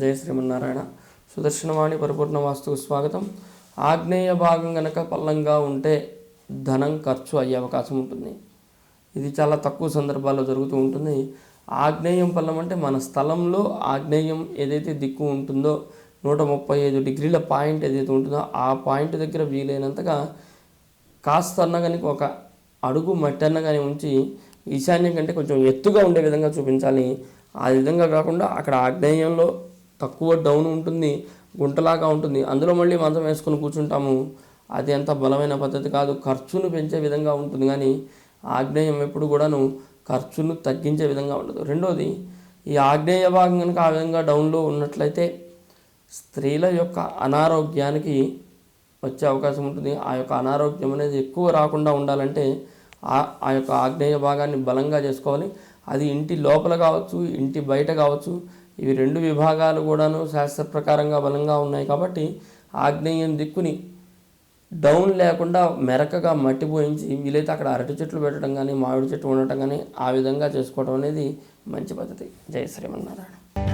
జయ శ్రీమన్నారాయణ. సుదర్శనవాణి పరిపూర్ణ వాస్తుకు స్వాగతం. ఆగ్నేయ భాగం గనక పల్లంగా ఉంటే ధనం ఖర్చు అయ్యే అవకాశం ఉంటుంది. ఇది చాలా తక్కువ సందర్భాల్లో జరుగుతూ ఉంటుంది. ఆగ్నేయం పల్లం అంటే మన స్థలంలో ఆగ్నేయం ఏదైతే దిక్కు ఉంటుందో నూట ముప్పై ఐదు డిగ్రీల పాయింట్ ఏదైతే ఉంటుందో ఆ పాయింట్ దగ్గర వీలైనంతగా కాస్త అన్న కానీ ఒక అడుగు మట్టి అన్న కానీ ఉంచి ఈశాన్యం కంటే కొంచెం ఎత్తుగా ఉండే విధంగా చూపించాలి. ఆ విధంగా కాకుండా అక్కడ ఆగ్నేయంలో తక్కువ డౌన్ ఉంటుంది గుంటలాగా ఉంటుంది. అందులో మళ్ళీ మంచం వేసుకొని కూర్చుంటాము. అది అంత బలమైన పద్ధతి కాదు. ఖర్చును పెంచే విధంగా ఉంటుంది. కానీ ఆగ్నేయం ఎప్పుడు కూడాను ఖర్చును తగ్గించే విధంగా ఉండదు. రెండోది ఈ ఆగ్నేయ భాగం కనుక ఆ విధంగా డౌన్లో ఉన్నట్లయితే స్త్రీల యొక్క అనారోగ్యానికి వచ్చే అవకాశం ఉంటుంది. ఆ యొక్క అనారోగ్యం అనేది ఎక్కువ రాకుండా ఉండాలంటే ఆ ఆ యొక్క ఆగ్నేయ భాగాన్ని బలంగా చేసుకోవాలి. అది ఇంటి లోపల కావచ్చు ఇంటి బయట కావచ్చు ఇవి రెండు విభాగాలు కూడాను శాస్త్ర ప్రకారంగా బలంగా ఉన్నాయి కాబట్టి ఆగ్నేయం దిక్కుని డౌన్ లేకుండా మెరకగా మట్టి పోయించి వీలైతే అక్కడ అరటి చెట్లు పెట్టడం కానీ మామిడి చెట్లు ఉండటం కానీ ఆ విధంగా చేసుకోవడం అనేది మంచి పద్ధతి. జయ శ్రీమన్నారాయణ.